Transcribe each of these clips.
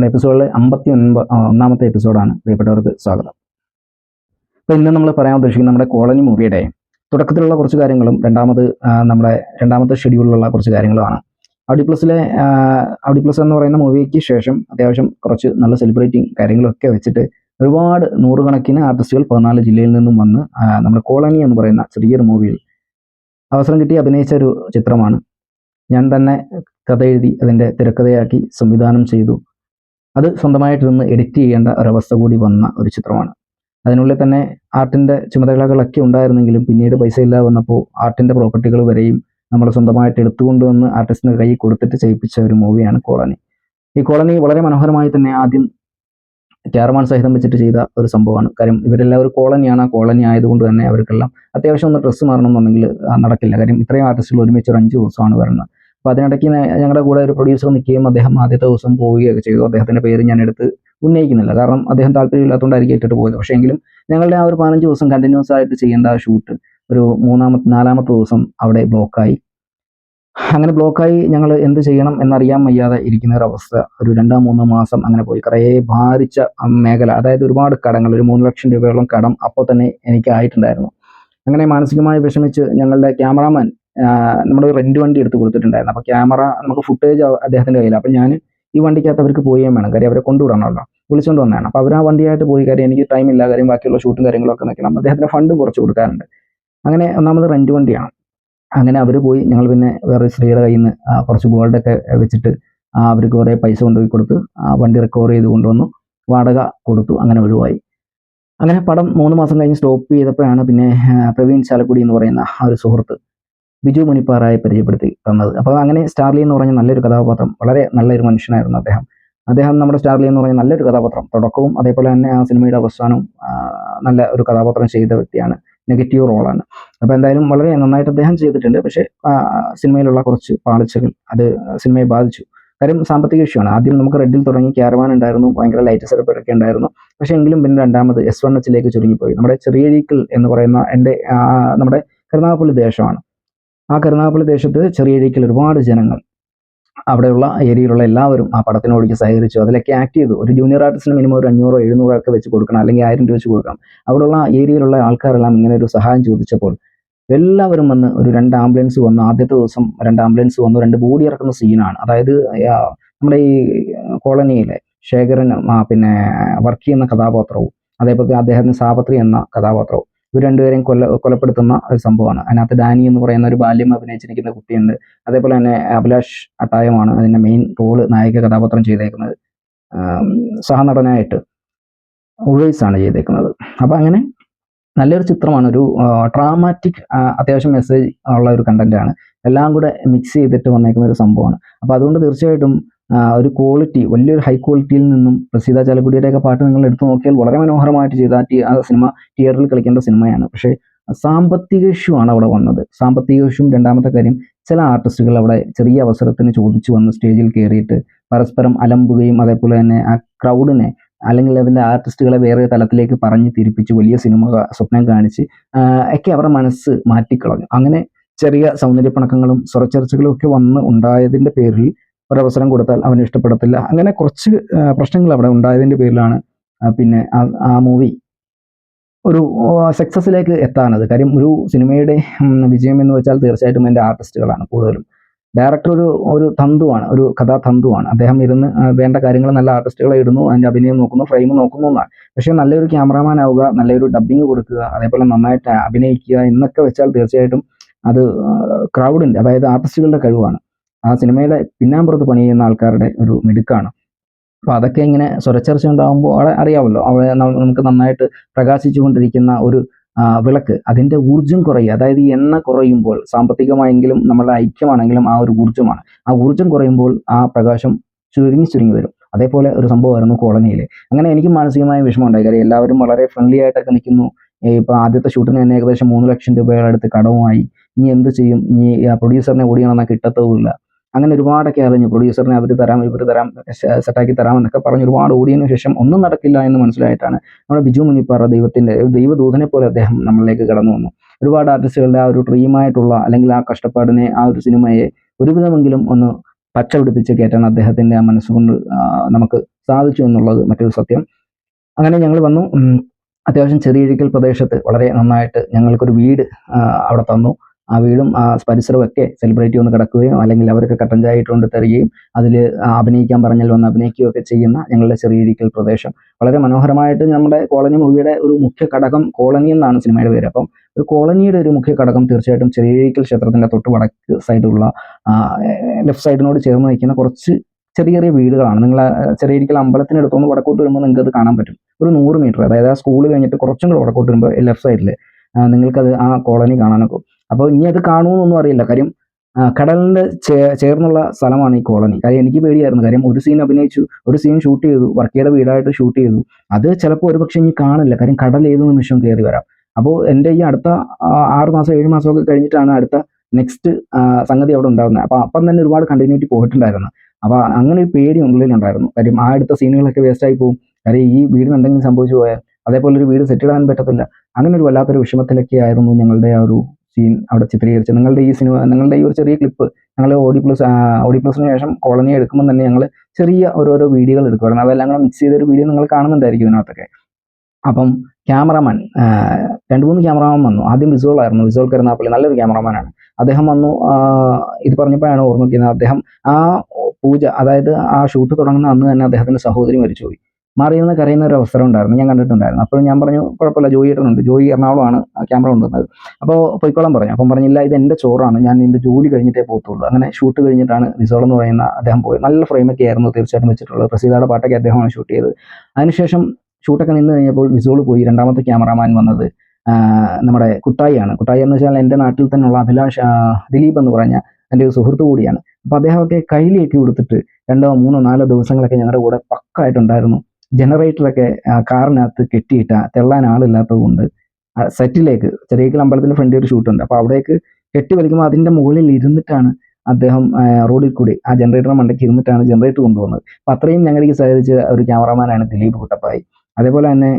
നമ്മുടെ എപ്പിസോഡിൽ അമ്പത്തി ഒൻപത് ഒന്നാമത്തെ എപ്പിസോഡാണ് പ്രിയപ്പെട്ടവർക്ക് സ്വാഗതം. അപ്പോൾ ഇന്ന് നമ്മൾ പറയാൻ ഉദ്ദേശിക്കുന്നത് നമ്മുടെ കോളനി മൂവിയുടെ തുടക്കത്തിലുള്ള കുറച്ച് കാര്യങ്ങളും രണ്ടാമത് നമ്മുടെ രണ്ടാമത്തെ ഷെഡ്യൂളിലുള്ള കുറച്ച് കാര്യങ്ങളുമാണ്. ഔഡി പ്ലസിലെ ഔഡി പ്ലസ് എന്ന് പറയുന്ന മൂവിക്ക് ശേഷം അത്യാവശ്യം കുറച്ച് നല്ല സെലിബ്രേറ്റിംഗ് കാര്യങ്ങളൊക്കെ വെച്ചിട്ട് ഒരുപാട് നൂറുകണക്കിന് ആർട്ടിസ്റ്റുകൾ പതിനാല് ജില്ലയിൽ നിന്നും വന്ന് നമ്മുടെ കോളനി എന്ന് പറയുന്ന ചെറിയൊരു മൂവിയിൽ അവസരം കിട്ടി അഭിനയിച്ച ഒരു ചിത്രമാണ്. ഞാൻ തന്നെ കഥ എഴുതി അതിന്റെ തിരക്കഥയാക്കി സംവിധാനം ചെയ്തു. അത് സ്വന്തമായിട്ട് നിന്ന് എഡിറ്റ് ചെയ്യേണ്ട ഒരവസ്ഥ കൂടി വന്ന ഒരു ചിത്രമാണ്. അതിനുള്ളിൽ തന്നെ ആർട്ടിന്റെ ചുമതലകളൊക്കെ ഉണ്ടായിരുന്നെങ്കിലും പിന്നീട് പൈസ ഇല്ലാതെ വന്നപ്പോൾ ആർട്ടിന്റെ പ്രോപ്പർട്ടികൾ വരെയും നമ്മൾ സ്വന്തമായിട്ട് എടുത്തുകൊണ്ടുവന്ന് ആർട്ടിസ്റ്റിന് കൈ കൊടുത്തിട്ട് ചെയ്യിപ്പിച്ച ഒരു മൂവിയാണ് കോളനി. ഈ കോളനി വളരെ മനോഹരമായി തന്നെ ആദ്യം ക്യാരമാൻ സഹിതം വെച്ചിട്ട് ചെയ്ത ഒരു സംഭവമാണ്. കാര്യം ഇവരെല്ലാം ഒരു കോളനിയാണ്. ആ കോളനി ആയതുകൊണ്ട് തന്നെ അവർക്കെല്ലാം അത്യാവശ്യം ഒന്ന് ഡ്രസ്സ് മാറണം എന്നുണ്ടെങ്കിൽ നടക്കില്ല. കാര്യം ഇത്രയും ആർട്ടിസ്റ്റുകൾ ഒരുമിച്ച് ഒരു അഞ്ച് ദിവസമാണ് വരുന്നത്. അപ്പോൾ അതിനിടയ്ക്ക് ഞങ്ങളുടെ കൂടെ ഒരു പ്രൊഡ്യൂസർ നിൽക്കുകയും അദ്ദേഹം ആദ്യത്തെ ദിവസം പോവുകയൊക്കെ ചെയ്തു. അദ്ദേഹത്തിന്റെ പേര് ഞാൻ എടുത്ത് ഉന്നയിക്കുന്നില്ല. കാരണം അദ്ദേഹം താല്പര്യമില്ലാത്തതുകൊണ്ടായിരിക്കും ഇട്ടിട്ട് പോയത്. പക്ഷേ എങ്കിലും ഞങ്ങളുടെ ആ ഒരു പതിനഞ്ച് ദിവസം കണ്ടിന്യൂസ് ആയിട്ട് ചെയ്യേണ്ട ആ ഷൂട്ട് ഒരു മൂന്നാമത്തെ നാലാമത്തെ ദിവസം അവിടെ ബ്ലോക്കായി അങ്ങനെ ബ്ലോക്കായി ഞങ്ങൾ എന്ത് ചെയ്യണം എന്നറിയാൻ വയ്യാതെ ഇരിക്കുന്ന ഒരു അവസ്ഥ. ഒരു രണ്ടാം മൂന്നോ മാസം അങ്ങനെ പോയി. കുറേ ഭാരിച്ച മേഖല അതായത് ഒരുപാട് കടങ്ങൾ ഒരു മൂന്ന് ലക്ഷം രൂപയോളം കടം അപ്പോൾ തന്നെ എനിക്ക് ആയിട്ടുണ്ടായിരുന്നു. അങ്ങനെ മാനസികമായി വിഷമിച്ച് ഞങ്ങളുടെ ക്യാമറാമാൻ നമ്മുടെ റെന്റ് വണ്ടി എടുത്ത് കൊടുത്തിട്ടുണ്ടായിരുന്നു. അപ്പോൾ ക്യാമറ നമുക്ക് ഫുട്ടേജ് അദ്ദേഹത്തിന്റെ കയ്യിൽ അപ്പോൾ ഞാൻ ഈ വണ്ടിക്കകത്ത് അവർക്ക് പോയേം വേണം. കാര്യം അവരെ കൊണ്ടുവിടണമല്ലോ വിളിച്ചുകൊണ്ട് വന്നതാണ്. അപ്പോൾ അവർ ആ വണ്ടിയായിട്ട് പോയി. കാര്യം എനിക്ക് ടൈം ഇല്ല. കാര്യം ബാക്കിയുള്ള ഷൂട്ടും കാര്യങ്ങളൊക്കെ നിൽക്കണം അദ്ദേഹത്തിന് ഫണ്ട് കുറച്ച് കൊടുക്കാറുണ്ട് അങ്ങനെ ഒന്നാമത് റെന്റ് വണ്ടിയാണ്. അങ്ങനെ അവർ പോയി. ഞങ്ങൾ പിന്നെ വേറെ സ്ത്രീയുടെ കയ്യിൽ നിന്ന് കുറച്ച് ഗോൾഡൊക്കെ വെച്ചിട്ട് അവർക്ക് കുറേ പൈസ കൊണ്ടുപോയി കൊടുത്ത് ആ വണ്ടി റിക്കവർ ചെയ്ത് കൊണ്ടുവന്നു. വാടക കൊടുത്തു. അങ്ങനെ ഒഴിവായി. അങ്ങനെ പടം മൂന്ന് മാസം കഴിഞ്ഞ് സ്റ്റോപ്പ് ചെയ്തപ്പോഴാണ് പിന്നെ പ്രവീൺ ചാലക്കുടി എന്ന് പറയുന്ന ആ ഒരു സുഹൃത്ത് ബിജു മുനിപ്പാറായി പരിചയപ്പെടുത്തി തന്നത്. അപ്പോൾ അങ്ങനെ സ്റ്റാർലി എന്ന് പറഞ്ഞ നല്ലൊരു കഥാപാത്രം വളരെ നല്ലൊരു മനുഷ്യനായിരുന്നു അദ്ദേഹം. അദ്ദേഹം നമ്മുടെ സ്റ്റാർലി എന്ന് പറഞ്ഞ നല്ലൊരു കഥാപാത്രം. തുടക്കവും അതേപോലെ തന്നെ ആ സിനിമയുടെ അവസാനവും നല്ല ഒരു കഥാപാത്രം ചെയ്ത വ്യക്തിയാണ് നെഗറ്റീവ് റോളാണ്. അപ്പോൾ എന്തായാലും വളരെ നന്നായിട്ട് അദ്ദേഹം ചെയ്തിട്ടുണ്ട്. പക്ഷേ സിനിമയിലുള്ള കുറച്ച് പാളിച്ചകൾ അത് സിനിമയെ ബാധിച്ചു. കാര്യം സാമ്പത്തിക ഇഷ്യൂ ആദ്യം നമുക്ക് റെഡിൽ തുടങ്ങി ക്യാരവാൻ ഉണ്ടായിരുന്നു ഭയങ്കര ലൈറ്റ് സെറ്റപ്പ് ഒക്കെ ഉണ്ടായിരുന്നു. പക്ഷേ എങ്കിലും പിന്നെ രണ്ടാമത് എസ് വൺ എച്ചിലേക്ക് ചുരുങ്ങിപ്പോയി. നമ്മുടെ ചെറിയഴീക്കൽ എന്ന് പറയുന്ന എന്റെ നമ്മുടെ കരുനാഗപ്പള്ളി ദേശമാണ്. ആ കരുനാഗപ്പള്ളി ദേശത്ത് ചെറിയഴീക്കൽ ഒരുപാട് ജനങ്ങൾ അവിടെയുള്ള ഏരിയയിലുള്ള എല്ലാവരും ആ പടത്തിനോടിക്ക് സഹകരിച്ചു. അതിലൊക്കെ ആക്ട് ചെയ്തു. ഒരു ജൂനിയർ ആർട്ടിസ്റ്റിന് മിനിമം ഒരു അഞ്ഞൂറോ എഴുന്നൂറോ ഒക്കെ വെച്ച് കൊടുക്കണം. അല്ലെങ്കിൽ ആയിരം രൂപ വെച്ച് കൊടുക്കണം. അവിടെയുള്ള ഏരിയയിലുള്ള ആൾക്കാരെല്ലാം ഇങ്ങനെ ഒരു സഹായം ചോദിച്ചപ്പോൾ എല്ലാവരും വന്ന് ഒരു രണ്ട് ആംബുലൻസ് വന്നു ആദ്യത്തെ ദിവസം രണ്ട് ആംബുലൻസ് വന്നു. രണ്ട് ബോഡി ഇറക്കുന്ന സീനാണ് അതായത് നമ്മുടെ ഈ കോളനിയിലെ ശേഖരൻ പിന്നെ വർക്ക് ചെയ്യുന്ന കഥാപാത്രവും അതേപോലെ അദ്ദേഹത്തിന് സാപത്രി എന്ന കഥാപാത്രവും ഇവർ രണ്ടുപേരെയും കൊല്ല കൊലപ്പെടുത്തുന്ന ഒരു സംഭവമാണ്. അതിനകത്ത് ഡാനി എന്ന് പറയുന്ന ഒരു ബാല്യം അഭിനയിച്ചിരിക്കുന്ന കുട്ടിയുണ്ട്. അതേപോലെ തന്നെ അഭിലാഷ് അട്ടായമാണ് അതിന്റെ മെയിൻ റോൾ നായിക കഥാപാത്രം ചെയ്തേക്കുന്നത്. സഹനടനായിട്ട് ഉവൈസ് ആണ് ചെയ്തേക്കുന്നത്. അപ്പം അങ്ങനെ നല്ലൊരു ചിത്രമാണ്. ഒരു ഡ്രാമാറ്റിക് അത്യാവശ്യം മെസ്സേജ് ഉള്ള ഒരു കണ്ടന്റാണ് എല്ലാം കൂടെ മിക്സ് ചെയ്തിട്ട് വന്നേക്കുന്ന ഒരു സംഭവമാണ്. അപ്പോൾ അതുകൊണ്ട് തീർച്ചയായിട്ടും ഒരു ക്വാളിറ്റി വലിയൊരു ഹൈ ക്വാളിറ്റിയിൽ നിന്നും പ്രസീത ചാലക്കുടിയുടെയൊക്കെ പാട്ട് നിങ്ങൾ എടുത്തു നോക്കിയാൽ വളരെ മനോഹരമായിട്ട് ചെയ്ത ആ സിനിമ തിയേറ്ററിൽ കളിക്കേണ്ട സിനിമയാണ് പക്ഷേ സാമ്പത്തിക ഇഷ്യൂ ആണ് അവിടെ വന്നത്. സാമ്പത്തിക ഇഷ്യൂ രണ്ടാമത്തെ കാര്യം ചില ആർട്ടിസ്റ്റുകൾ അവിടെ ചെറിയ അവസരത്തിന് ചോദിച്ചു വന്ന് സ്റ്റേജിൽ കയറിയിട്ട് പരസ്പരം അലമ്പുകയും അതേപോലെ തന്നെ ആ ക്രൗഡിനെ അല്ലെങ്കിൽ അതിന്റെ ആർട്ടിസ്റ്റുകളെ വേറെ തലത്തിലേക്ക് പറഞ്ഞ് തിരിപ്പിച്ച് വലിയ സിനിമ സ്വപ്നം കാണിച്ച് ഒക്കെ അവരുടെ മനസ്സ് മാറ്റിക്കളഞ്ഞു. അങ്ങനെ ചെറിയ സൗന്ദര്യപ്പണക്കങ്ങളും സ്വരച്ചർച്ചകളും ഒക്കെ വന്ന് ഉണ്ടായതിന്റെ പേരിൽ ഒരവസരം കൊടുത്താൽ അവന് ഇഷ്ടപ്പെടത്തില്ല. അങ്ങനെ കുറച്ച് പ്രശ്നങ്ങൾ അവിടെ ഉണ്ടായതിന്റെ പേരിലാണ് പിന്നെ ആ- ആ മൂവി ഒരു സക്സസ്സിലേക്ക് എത്താനത്. കാര്യം ഒരു സിനിമയുടെ വിജയം എന്ന് വെച്ചാൽ തീർച്ചയായിട്ടും എന്റെ ആർട്ടിസ്റ്റുകളാണ് കൂടുതലും. ഡയറക്ടർ ഒരു ഒരു തന്തുവാണ് ഒരു കഥാതന്തുവാണ്. അദ്ദേഹം ഇരുന്ന് വേണ്ട കാര്യങ്ങൾ നല്ല ആർട്ടിസ്റ്റുകളെ ഇടുന്നു അതിന്റെ അഭിനയം നോക്കുന്നു ഫ്രെയിം നോക്കുന്നു എന്നാണ്. പക്ഷേ നല്ലൊരു ക്യാമറാമാൻ ആവുക നല്ലൊരു ഡബ്ബിങ് കൊടുക്കുക അതേപോലെ നന്നായിട്ട് അഭിനയിക്കുക എന്നൊക്കെ വെച്ചാൽ തീർച്ചയായിട്ടും അത് ക്രൗഡിന്റെ അതായത് ആർട്ടിസ്റ്റുകളുടെ കഴിവാണ്. ആ സിനിമയിലെ പിന്നാമ്പുറത്ത് പണി ചെയ്യുന്ന ആൾക്കാരുടെ ഒരു മിടുക്കാണ്. അപ്പോൾ അതൊക്കെ ഇങ്ങനെ സ്വരച്ചർച്ച ഉണ്ടാകുമ്പോൾ അവിടെ അറിയാമല്ലോ അവിടെ നമുക്ക് നന്നായിട്ട് പ്രകാശിച്ചുകൊണ്ടിരിക്കുന്ന ഒരു വിളക്ക് അതിന്റെ ഊർജം കുറയുക അതായത് ഈ എണ്ണ കുറയുമ്പോൾ സാമ്പത്തികമായെങ്കിലും നമ്മുടെ ഐക്യമാണെങ്കിലും ആ ഒരു ഊർജമാണ്. ആ ഊർജം കുറയുമ്പോൾ ആ പ്രകാശം ചുരുങ്ങി ചുരുങ്ങി വരും. അതേപോലെ ഒരു സംഭവമായിരുന്നു കോളനിയിൽ അങ്ങനെ എനിക്ക് മാനസികമായ വിഷമം ഉണ്ടായി കാര്യം എല്ലാവരും വളരെ ഫ്രണ്ട്ലി ആയിട്ടൊക്കെ നിൽക്കുന്നു. ഇപ്പോൾ ആദ്യത്തെ ഷൂട്ടിന് തന്നെ ഏകദേശം മൂന്ന് ലക്ഷം രൂപയുടെ അടുത്ത് കടവുമായി. ഇനി എന്ത് ചെയ്യും? ഇനി പ്രൊഡ്യൂസറിനെ ഓടിയണമെന്നാൽ കിട്ടത്തുമില്ല അങ്ങനെ ഒരുപാടൊക്കെ അറിഞ്ഞു പ്രൊഡ്യൂസറിനെ അവർ തരാം ഇവർ തരാം സെറ്റാക്കി തരാം എന്നൊക്കെ പറഞ്ഞ് ഒരുപാട് ഓടിയതിനു ശേഷം ഒന്നും നടക്കില്ല എന്ന് മനസ്സിലായിട്ടാണ് നമ്മുടെ ബിജു മുനിപ്പാറ ദൈവത്തിന്റെ ദൈവദൂതനെ പോലെ അദ്ദേഹം നമ്മളിലേക്ക് കടന്നു വന്നു. ഒരുപാട് ആർട്ടിസ്റ്റുകളുടെ ആ ഒരു ഡ്രീമായിട്ടുള്ള അല്ലെങ്കിൽ ആ കഷ്ടപ്പാടിനെ ആ ഒരു സിനിമയെ ഒരുവിധമെങ്കിലും ഒന്ന് പച്ച പിടിപ്പിച്ച് കയറ്റാൻ അദ്ദേഹത്തിന്റെ ആ മനസ്സുകൊണ്ട് നമുക്ക് സാധിച്ചു എന്നുള്ളത് മറ്റൊരു സത്യം. അങ്ങനെ ഞങ്ങൾ വന്നു. അത്യാവശ്യം ചെറിയഴിക്കൽ പ്രദേശത്ത് വളരെ നന്നായിട്ട് ഞങ്ങൾക്കൊരു വീട് അവിടെ തന്നു. ആ വീടും ആ പരിസരവും ഒക്കെ സെലിബ്രേറ്റ് വന്ന് കിടക്കുകയും അല്ലെങ്കിൽ അവർക്ക് കട്ടൻ ചായ ഇട്ടുകൊണ്ട് തരികയും അതിൽ അഭിനയിക്കാൻ പറഞ്ഞാൽ വന്ന് അഭിനയിക്കുകയും ഒക്കെ ചെയ്യുന്ന ഞങ്ങളുടെ ചെറിയരിക്കൽ പ്രദേശം. വളരെ മനോഹരമായിട്ട് നമ്മുടെ കോളനി മൂവിയുടെ ഒരു മുഖ്യ ഘടകം കോളനി എന്നാണ് സിനിമയുടെ പേര്. അപ്പം ഒരു കോളനിയുടെ ഒരു മുഖ്യ ഘടകം തീർച്ചയായിട്ടും ചെറിയരിക്കൽ ക്ഷേത്രത്തിന്റെ തൊട്ട് വടക്ക് സൈഡുള്ള ലെഫ്റ്റ് സൈഡിനോട് ചേർന്ന് നിൽക്കുന്ന കുറച്ച് ചെറിയ ചെറിയ വീടുകളാണ്. നിങ്ങൾ ചെറിയരിക്കൽ അമ്പലത്തിനടുത്തുനിന്ന് വടക്കോട്ട് വരുമ്പോൾ നിങ്ങൾക്ക് അത് കാണാൻ പറ്റും. ഒരു നൂറ് മീറ്റർ. അതായത് ആ സ്കൂൾ കഴിഞ്ഞിട്ട് കുറച്ചും കൂടെ വടക്കോട്ട് വരുമ്പോൾ ലെഫ്റ്റ് സൈഡിൽ നിങ്ങൾക്കത് ആ കോളനി കാണാനൊക്കെ അപ്പോൾ ഇനി അത് കാണുമെന്നൊന്നും അറിയില്ല. കാര്യം കടലിന്റെ ചേർന്നുള്ള സ്ഥലമാണ് ഈ കോളനി. കാര്യം എനിക്ക് പേടിയായിരുന്നു. കാര്യം ഒരു സീൻ അഭിനയിച്ചു ഒരു സീൻ ഷൂട്ട് ചെയ്തു വർക്കിയുടെ വീടായിട്ട് ഷൂട്ട് ചെയ്തു. അത് ചിലപ്പോൾ ഒരുപക്ഷെ ഇനി കാണില്ല. കാര്യം കടൽ ഏത് നിമിഷവും കയറി വരാം. അപ്പോൾ എന്റെ ഈ അടുത്ത ആറ് മാസം ഏഴ് മാസമൊക്കെ കഴിഞ്ഞിട്ടാണ് അടുത്ത നെക്സ്റ്റ് സംഗതി അവിടെ ഉണ്ടാകുന്നത്. അപ്പോൾ അപ്പം തന്നെ ഒരുപാട് കണ്ടിന്യൂറ്റി പോയിട്ടുണ്ടായിരുന്നു. അപ്പോൾ അങ്ങനെ ഒരു പേടി ഉള്ളിലുണ്ടായിരുന്നു. കാര്യം ആ അടുത്ത സീനുകളൊക്കെ വേസ്റ്റായി പോകും. കാര്യം ഈ വീടിന് എന്തെങ്കിലും സംഭവിച്ചു പോയാൽ അതേപോലെ ഒരു വീട് സെറ്റ് ഇടാൻ പറ്റത്തില്ല. അങ്ങനെ ഒരു വല്ലാത്തൊരു വിഷമത്തിലൊക്കെ ആയിരുന്നു ഞങ്ങളുടെ ആ ഒരു സീൻ അവിടെ ചിത്രീകരിച്ച് നിങ്ങളുടെ ഈ സിനിമ നിങ്ങളുടെ ഈ ഒരു ചെറിയ ക്ലിപ്പ് ഞങ്ങൾ ഓഡി പ്ലസ് ഓഡി പ്ലസിന് ശേഷം കോളനി എടുക്കുമ്പോൾ തന്നെ ഞങ്ങൾ ചെറിയ ഓരോരോ വീഡിയോകൾ എടുക്കുമായിരുന്നു. അതെല്ലാം കൂടെ മിക്സ് ചെയ്തൊരു വീഡിയോ നിങ്ങൾ കാണുന്നുണ്ടായിരിക്കും ഇതിനകത്തൊക്കെ. അപ്പം ക്യാമറമാൻ രണ്ട് മൂന്ന് ക്യാമറമാൻ വന്നു. ആദ്യം വിസോൾ ആയിരുന്നു. വിസുവൽ കരുനാപ്പള്ളി നല്ലൊരു ക്യാമറമാനാണ് അദ്ദേഹം വന്നു ഇത് പറഞ്ഞപ്പോഴാണ് ഓർമ്മിക്കുന്നത് അദ്ദേഹം ആ പൂജ അതായത് ആ ഷൂട്ട് തുടങ്ങുന്ന അന്ന് തന്നെ അദ്ദേഹത്തിന്റെ സഹോദരി മരിച്ചുപോയി. മാറിയിരുന്ന് കരയുന്ന ഒരു അവസരം ഉണ്ടായിരുന്നു. ഞാൻ കണ്ടിട്ടുണ്ടായിരുന്നു. അപ്പോൾ ഞാൻ പറഞ്ഞു കുഴപ്പമില്ല ജോയി ഏട്ടനുണ്ട്. ജോയി എറണാകുളമാണ് ക്യാമറ കൊണ്ടുവന്നത്. അപ്പോൾ പൊയ്ക്കോളം പറഞ്ഞു. അപ്പം പറഞ്ഞില്ല ഇത് എന്റെ ചോറാണ്. ഞാൻ എന്റെ ജോലി കഴിഞ്ഞിട്ടേ പോകത്തുള്ളൂ. അങ്ങനെ ഷൂട്ട് കഴിഞ്ഞിട്ടാണ് റിസോൾ എന്ന് പറയുന്ന അദ്ദേഹം പോയത്. നല്ല ഫ്രെയിമൊക്കെ ആയിരുന്നു തീർച്ചയായിട്ടും വെച്ചിട്ടുള്ളത്. പ്രസീതയുടെ പാട്ടൊക്കെ അദ്ദേഹമാണ് ഷൂട്ട് ചെയ്തത്. അതിനുശേഷം ഷൂട്ടൊക്കെ നിന്ന് കഴിഞ്ഞപ്പോൾ വിസോൾ പോയി. രണ്ടാമത്തെ ക്യാമറാമാൻ വന്നത് നമ്മുടെ കുട്ടായിയാണ്. കുട്ടായി എന്ന് വെച്ചാൽ എന്റെ നാട്ടിൽ തന്നെയുള്ള അഭിലാഷ് ദിലീപ് എന്ന് പറഞ്ഞ എന്റെ ഒരു സുഹൃത്തു കൂടിയാണ്. അപ്പോൾ അദ്ദേഹമൊക്കെ കയ്യിലേക്ക് കൊടുത്തിട്ട് രണ്ടോ മൂന്നോ നാലോ ദിവസങ്ങളൊക്കെ ഞങ്ങളുടെ കൂടെ പക്കായിട്ടുണ്ടായിരുന്നു. ജനറേറ്ററൊക്കെ കാറിനകത്ത് കെട്ടിയിട്ട തെള്ളാൻ ആളില്ലാത്തത് കൊണ്ട് സെറ്റിലേക്ക് ചെറിയ അമ്പലത്തിന്റെ ഫ്രണ്ടിൽ ഒരു ഷൂട്ടുണ്ട്. അപ്പോൾ അവിടേക്ക് കെട്ടി വലിക്കുമ്പോൾ അതിന്റെ മുകളിൽ ഇരുന്നിട്ടാണ് അദ്ദേഹം റോഡിൽ കൂടി ആ ജനറേറ്റർ മണ്ടയ്ക്ക് ഇരുന്നിട്ടാണ് ജനറേറ്റർ കൊണ്ടുപോകുന്നത് അപ്പോൾ അത്രയും ഞങ്ങൾക്ക് സഹകരിച്ച ഒരു ക്യാമറമാനാണ് ദിലീപ് കുട്ടപ്പായി. അതേപോലെ തന്നെ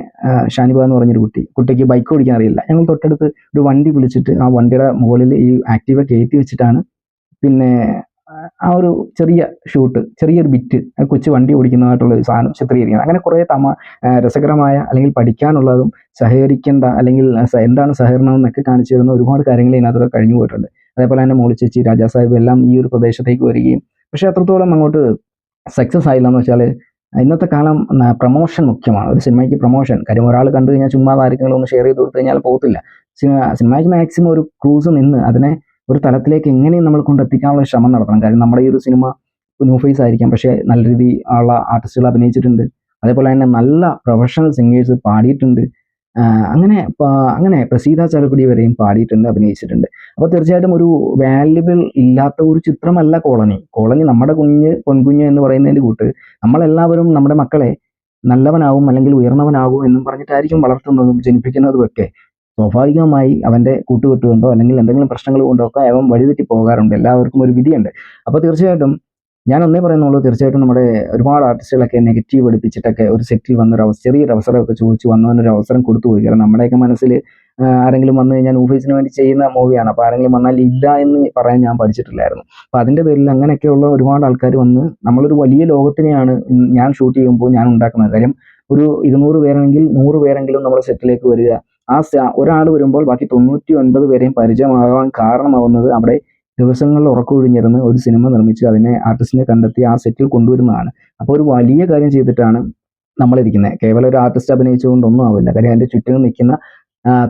ഷാനിബ എന്ന് പറഞ്ഞൊരു കുട്ടി കുട്ടിക്ക് ബൈക്ക് ഓടിക്കാൻ അറിയില്ല. ഞങ്ങൾ തൊട്ടടുത്ത് ഒരു വണ്ടി വിളിച്ചിട്ട് ആ വണ്ടിയുടെ മുകളിൽ ഈ ആക്റ്റീവ കയറ്റി വെച്ചിട്ടാണ്. പിന്നെ ആ, ഒരു ചെറിയ ഷൂട്ട് ചെറിയൊരു ബിറ്റ് കൊച്ചു വണ്ടി ഓടിക്കുന്നതായിട്ടുള്ള ഒരു സാധനം ചിത്രീകരിക്കുന്നത്. അങ്ങനെ കുറേ തമ രസകരമായ അല്ലെങ്കിൽ പഠിക്കാനുള്ളതും സഹകരിക്കേണ്ട അല്ലെങ്കിൽ എന്താണ് സഹകരണം എന്നൊക്കെ കാണിച്ചു തരുന്ന ഒരുപാട് കാര്യങ്ങൾ ഇതിനകത്തൊക്കെ കഴിഞ്ഞു പോയിട്ടുണ്ട്. അതേപോലെ തന്നെ മോളി ചേച്ചി രാജാ സാഹിബ് എല്ലാം ഈ ഒരു പ്രദേശത്തേക്ക് വരികയും പക്ഷേ അത്രത്തോളം അങ്ങോട്ട് സക്സസ് ആയില്ല എന്ന് വെച്ചാൽ ഇന്നത്തെ കാലം പ്രൊമോഷൻ മുഖ്യമാണ്. ഒരു സിനിമയ്ക്ക് പ്രൊമോഷൻ കാര്യം ഒരാൾ കണ്ടു കഴിഞ്ഞാൽ ചുമ്മാ ആരെങ്കിലും ഷെയർ ചെയ്ത് കൊടുത്തു കഴിഞ്ഞാൽ പോകത്തില്ല. സിനിമ സിനിമയ്ക്ക് മാക്സിമം ഒരു ക്രൂസ് നിന്ന് അതിനെ ഒരു തലത്തിലേക്ക് എങ്ങനെയും നമ്മൾ കൊണ്ടെത്തിക്കാനുള്ള ശ്രമം നടത്തണം. കാര്യം നമ്മുടെ ഈ ഒരു സിനിമ ന്യൂ ഫേസ് ആയിരിക്കാം. പക്ഷേ നല്ല രീതി ഉള്ള ആർട്ടിസ്റ്റുകൾ അഭിനയിച്ചിട്ടുണ്ട്. അതേപോലെ തന്നെ നല്ല പ്രൊഫഷണൽ സിംഗേഴ്സ് പാടിയിട്ടുണ്ട്. അങ്ങനെ അങ്ങനെ പ്രസീത ചാലക്കുടി വരെയും പാടിയിട്ടുണ്ട് അഭിനയിച്ചിട്ടുണ്ട്. അപ്പോൾ തീർച്ചയായിട്ടും ഒരു വാല്യുബിൾ ഇല്ലാത്ത ഒരു ചിത്രമല്ല കോളനി. കോളനി നമ്മുടെ കുഞ്ഞ് പൊൻകുഞ്ഞ് എന്ന് പറയുന്നതിന്റെ കൂട്ട് നമ്മളെല്ലാവരും നമ്മുടെ മക്കളെ നല്ലവനാവും അല്ലെങ്കിൽ ഉയർന്നവനാകും എന്നും പറഞ്ഞിട്ടായിരിക്കും വളർത്തുന്നതും ജനിപ്പിക്കുന്നതും ഒക്കെ സ്വാഭാവികമായി അവന്റെ കൂട്ടുകെട്ട് കൊണ്ടോ അല്ലെങ്കിൽ എന്തെങ്കിലും പ്രശ്നങ്ങൾ കൊണ്ടോ ഒക്കെ അവൻ വഴിതെറ്റി പോകാറുണ്ട്. എല്ലാവർക്കും ഒരു വിധിയുണ്ട്. അപ്പോൾ തീർച്ചയായിട്ടും ഞാൻ ഒന്നേ പറയുന്നുള്ളൂ തീർച്ചയായിട്ടും നമ്മുടെ ഒരുപാട് ആർട്ടിസ്റ്റുകളൊക്കെ നെഗറ്റീവ് പഠിപ്പിച്ചിട്ടൊക്കെ ഒരു സെറ്റിൽ വന്നൊരു അവസരം ചെറിയൊരു അവസരമൊക്കെ ചോദിച്ചു വന്നവനൊരു അവസരം കൊടുത്തു പോയി. കാരണം നമ്മുടെയൊക്കെ മനസ്സിൽ ആരെങ്കിലും വന്നു കഴിഞ്ഞാൽ ഓഫീസിന് വേണ്ടി ചെയ്യുന്ന മൂവിയാണ്. അപ്പോൾ ആരെങ്കിലും വന്നാൽ ഇല്ല എന്ന് പറയാൻ ഞാൻ പഠിച്ചിട്ടില്ലായിരുന്നു. അപ്പോൾ അതിന്റെ പേരിൽ അങ്ങനെയൊക്കെയുള്ള ഒരുപാട് ആൾക്കാർ വന്ന് നമ്മളൊരു വലിയ ലോകത്തിനെയാണ് ഞാൻ ഷൂട്ട് ചെയ്യുമ്പോൾ ഞാൻ ഉണ്ടാക്കുന്നത്. കാര്യം ഒരു ഇരുന്നൂറ് പേരെങ്കിൽ നൂറ് പേരെങ്കിലും നമ്മുടെ സെറ്റിലേക്ക് വരിക ആ ഒരാൾ വരുമ്പോൾ ബാക്കി തൊണ്ണൂറ്റി ഒൻപത് പേരെയും പരിചയമാകാൻ കാരണമാവുന്നത് അവിടെ ദിവസങ്ങളിൽ ഉറക്കൊഴിഞ്ഞിരുന്ന് ഒരു സിനിമ നിർമ്മിച്ച് അതിനെ ആർട്ടിസ്റ്റിനെ കണ്ടെത്തി ആ സെറ്റിൽ കൊണ്ടുവരുന്നതാണ്. അപ്പോൾ ഒരു വലിയ കാര്യം ചെയ്തിട്ടാണ് നമ്മളിരിക്കുന്നത്. കേവലം ഒരു ആർട്ടിസ്റ്റ് അഭിനയിച്ചുകൊണ്ടൊന്നും ആവില്ല. കാര്യം അതിന്റെ ചുറ്റിനും നിൽക്കുന്ന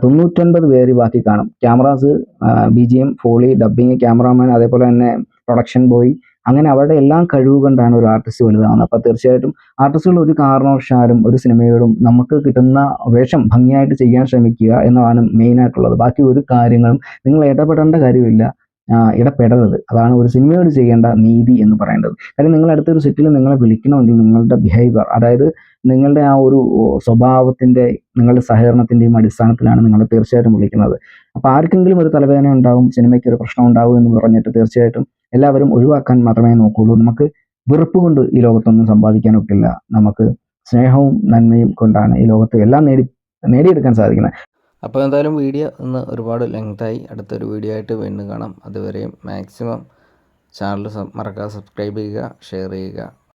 തൊണ്ണൂറ്റൊൻപത് പേര് ബാക്കി കാണും. Cameras B G M foley dubbing cameraman അതേപോലെ തന്നെ പ്രൊഡക്ഷൻ ബോയ് അങ്ങനെ അവരുടെ എല്ലാം കഴിവ് കൊണ്ടാണ് ഒരു ആർട്ടിസ്റ്റ് വലുതാവുന്നത്. അപ്പോൾ തീർച്ചയായിട്ടും ആർട്ടിസ്റ്റുകൾ ഒരു കാരണവശാലും ഒരു സിനിമയോടും നമുക്ക് കിട്ടുന്ന വേഷം ഭംഗിയായിട്ട് ചെയ്യാൻ ശ്രമിക്കുക എന്നതാണ് മെയിനായിട്ടുള്ളത് ബാക്കി ഒരു കാര്യങ്ങളും നിങ്ങൾ ഇടപെടേണ്ട കാര്യമില്ല ഇടപെടരുത്. അതാണ് ഒരു സിനിമയോട് ചെയ്യേണ്ട നീതി എന്ന് പറയേണ്ടത്. കാര്യം നിങ്ങൾ അടുത്തൊരു സെറ്റിൽ നിങ്ങളെ വിളിക്കണമെങ്കിൽ നിങ്ങളുടെ ബിഹേവിയർ അതായത് നിങ്ങളുടെ ആ ഒരു സ്വഭാവത്തിന്റെ നിങ്ങളുടെ സഹകരണത്തിന്റെയും അടിസ്ഥാനത്തിലാണ് നിങ്ങളെ തീർച്ചയായിട്ടും വിളിക്കുന്നത്. അപ്പോൾ ആർക്കെങ്കിലും ഒരു തലവേദന ഉണ്ടാവും സിനിമയ്ക്ക് ഒരു പ്രശ്നം ഉണ്ടാവും എന്ന് പറഞ്ഞിട്ട് തീർച്ചയായിട്ടും എല്ലാവരും ഒഴിവാക്കാൻ മാത്രമേ നോക്കുള്ളൂ. നമുക്ക് വെറുപ്പ് കൊണ്ട് ഈ ലോകത്തൊന്നും സമ്പാദിക്കാൻ ഒക്കില്ല നമുക്ക് സ്നേഹവും നന്മയും കൊണ്ടാണ് ഈ ലോകത്ത് എല്ലാം നേടി നേടിയെടുക്കാൻ സാധിക്കുന്നത്. അപ്പോൾ എന്തായാലും വീഡിയോ ഇന്ന് ഒരുപാട് ലെങ്തായി അടുത്തൊരു വീഡിയോ ആയിട്ട് വീണ്ടും കാണാം. അതുവരെയും മാക്സിമം ചാനൽ മറക്കാതെ സബ്സ്ക്രൈബ് ചെയ്യുക ഷെയർ ചെയ്യുക.